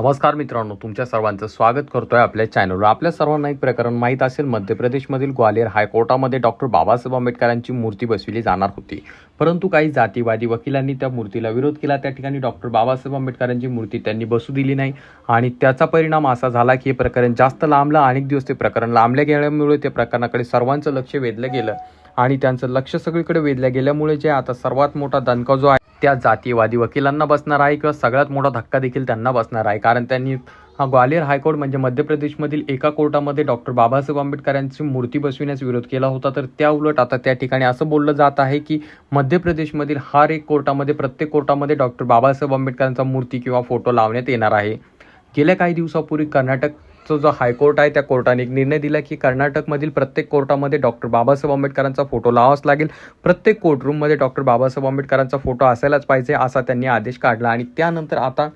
नमस्कार मित्रांनो तुमच्या सर्वांचं स्वागत करतोय आपल्या चॅनलवर आपल्या सर्वांना एक प्रकरण माहीत असेल मध्य प्रदेशमधील ग्वालियर हायकोर्टामध्ये डॉक्टर बाबासाहेब आंबेडकरांची मूर्ती बसविली जाणार होती. परंतु काही जातीवादी वकिलांनी त्या मूर्तीला विरोध केला. त्या ठिकाणी डॉक्टर बाबासाहेब आंबेडकरांची मूर्ती त्यांनी बसू दिली नाही. आणि त्याचा परिणाम असा झाला की हे प्रकरण जास्त लांबलं. अनेक दिवस ते प्रकरण लांबल्या गेल्यामुळे त्या प्रकरणाकडे सर्वांचं लक्ष वेधलं गेलं. आणि त्यांचं लक्ष सगळीकडे वेधल्या गेल्यामुळे जे आता सर्वात मोठा दणका जो आहे त्या जातीवादी वकिलांना बसणार आहे किंवा सगळ्यात मोठा धक्का देखील त्यांना बसणार आहे. कारण त्यांनी हा ग्वालियर हायकोर्ट म्हणजे मध्य प्रदेशमधील एका कोर्टामध्ये डॉक्टर बाबासाहेब आंबेडकरांची मूर्ती बसविण्यास विरोध केला होता. तर त्या उलट आता त्या ठिकाणी असं बोललं जात आहे की मध्य प्रदेशमधील हर एक कोर्टामध्ये प्रत्येक कोर्टामध्ये डॉक्टर बाबासाहेब आंबेडकरांचा मूर्ती किंवा फोटो लावण्यात येणार आहे. गेल्या काही दिवसापूर्वी कर्नाटक कर्नाटकचा जो हायकोर्ट आहे त्या कोर्टाने एक निर्णय दिला की कर्नाटकमधील प्रत्येक कोर्टामध्ये डॉक्टर बाबासाहेब आंबेडकरांचा फोटो लावाच लागेल. प्रत्येक कोर्टरूममध्ये डॉक्टर बाबासाहेब आंबेडकरांचा फोटो असायलाच पाहिजे असा त्यांनी आदेश काढला. आणि त्यानंतर आता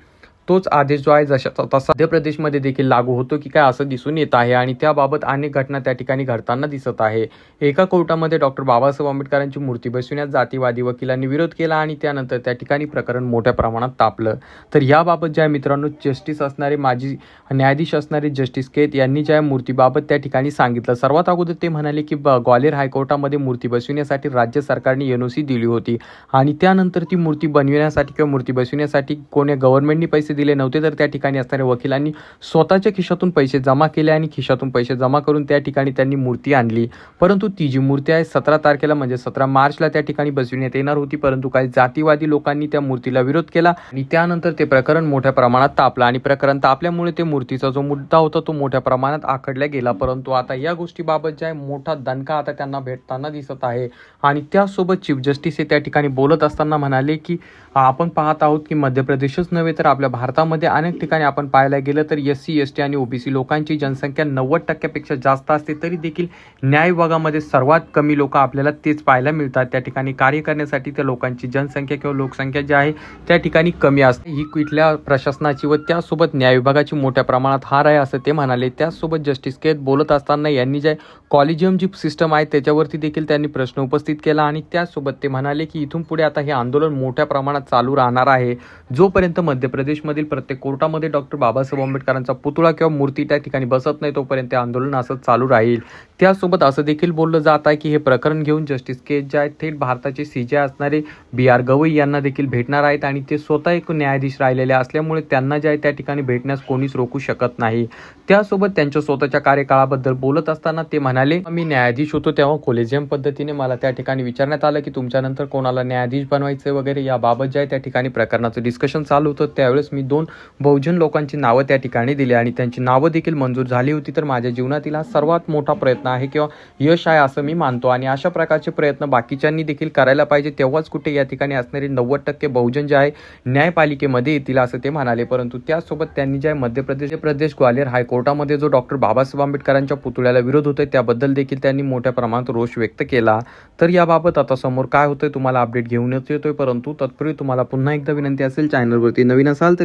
तोच आदेश जो आहे जशाचा तसा मध्य प्रदेशमध्ये देखील लागू होतो की काय असं दिसून येत आहे आणि त्याबाबत अनेक घटना त्या ठिकाणी घडताना दिसत आहे. एका कोर्टामध्ये डॉक्टर बाबासाहेब आंबेडकरांची मूर्ती बसविण्यास जातीवादी वकिलांनी विरोध केला आणि त्यानंतर त्या ठिकाणी प्रकरण मोठ्या प्रमाणात तापलं. तर याबाबत ज्या मित्रांनो जस्टिस असणारे माजी न्यायाधीश असणारे जस्टिस केत यांनी ज्या मूर्तीबाबत त्या ठिकाणी सांगितलं. सर्वात अगोदर ते म्हणाले की ग्वालेर ग्वालियर हायकोर्टामध्ये मूर्ती बसविण्यासाठी राज्य सरकारने एनओसी दिली होती आणि त्यानंतर ती मूर्ती बनविण्यासाठी किंवा मूर्ती बसविण्यासाठी कोणी गव्हर्नमेंटनी पैसे दिले नव्हते तर त्या ठिकाणी असणाऱ्या वकिलांनी स्वतःच्या खिशातून पैसे जमा केले आणि खिशातून पैसे जमा करून त्या ठिकाणी त्यांनी मूर्ती आणली. परंतु ती जी मूर्ती आहे सतरा तारखेला म्हणजे सतरा मार्चला त्या ठिकाणी बसविण्यात येणार होती परंतु काही जातीवादी लोकांनी त्या मूर्तीला विरोध केला आणि त्यानंतर ते प्रकरण मोठ्या प्रमाणात तापलं आणि प्रकरण तापल्यामुळे ते मूर्तीचा जो मुद्दा होता तो मोठ्या प्रमाणात आखडला गेला. परंतु आता या गोष्टीबाबत जे आहे मोठा दणका आता त्यांना भेटताना दिसत आहे. आणि त्यासोबत चीफ जस्टिस हे त्या ठिकाणी बोलत असताना म्हणाले की आपण पाहत आहोत की मध्य प्रदेशच नव्हे तर आपल्या भारतामध्ये अनेक ठिकाणी आपण पाहायला गेलं तर एस सी एस टी आणि ओबीसी लोकांची जनसंख्या नव्वद टक्क्यापेक्षा जास्त असते तरी देखील न्याय विभागामध्ये सर्वात कमी लोक आपल्याला तेच पाहायला मिळतात. त्या ठिकाणी कार्य करण्यासाठी त्या लोकांची जनसंख्या किंवा लोकसंख्या जी आहे त्या ठिकाणी कमी असते. ही इथल्या प्रशासनाची व त्यासोबत न्याय विभागाची मोठ्या प्रमाणात हार आहे असं ते म्हणाले. त्याचसोबत जस्टिस केत बोलत असताना यांनी जे कॉलेजियम जी सिस्टम आहे त्याच्यावरती देखील त्यांनी प्रश्न उपस्थित केला आणि त्यासोबत ते म्हणाले की इथून पुढे आता हे आंदोलन मोठ्या प्रमाणात चालू राहणार आहे. जोपर्यंत मध्य प्रदेशमध्ये देशामधील प्रत्येक कोर्टामध्ये डॉक्टर बाबासाहेब आंबेडकरांचा पुतळा किंवा मूर्ती त्या ठिकाणी बसत नाही तोपर्यंत ते आंदोलन असं चालू राहील. त्यासोबत असं देखील बोललं जात आहे की हे प्रकरण घेऊन जस्टिस के. जे. आहेत थेट भारताचे सी. जे. असणारे बी. आर. गवई यांना देखील भेटणार आहेत आणि ते स्वतः एक न्यायाधीश राहिलेले असल्यामुळे त्यांना जे आहे त्या ठिकाणी भेटण्यास कोणीच रोखू शकत नाही. त्यासोबत त्यांच्या स्वतःच्या कार्यकाळाबद्दल बोलत असताना ते म्हणाले मी न्यायाधीश होतो तेव्हा कोलेजियम पद्धतीने मला त्या ठिकाणी विचारण्यात आलं की तुमच्यानंतर कोणाला न्यायाधीश बनवायचं वगैरे याबाबत जे आहे त्या ठिकाणी प्रकरणाचं डिस्कशन चालू होतं. त्यावेळेस मी दोन बहुजन लोकांची नावं त्या ठिकाणी दिली आणि त्यांची नावं देखील मंजूर झाली होती. तर माझ्या जीवनातील हा सर्वात मोठा प्रयत्न आहे किंवा यश आहे असं मी मानतो. आणि अशा प्रकारचे प्रयत्न बाकीच्यांनी देखील करायला पाहिजे. तेव्हाच कुठे या ठिकाणी असणारे नव्वद टक्के बहुजन जे आहे न्यायपालिकेमध्ये येतील असं ते म्हणाले. परंतु त्यासोबत त्यांनी जे आहे मध्य प्रदेश प्रदेश ग्वालियर हायकोर्टामध्ये जो डॉक्टर बाबासाहेब आंबेडकरांच्या पुतळ्याला विरोध होतोय त्याबद्दल देखील त्यांनी मोठ्या प्रमाणात रोष व्यक्त केला. तर याबाबत आता समोर काय होतंय तुम्हाला अपडेट घेऊनच येतोय. परंतु तत्पूर्वी तुम्हाला पुन्हा एकदा विनंती असेल चॅनलवरती नवीन असाल तर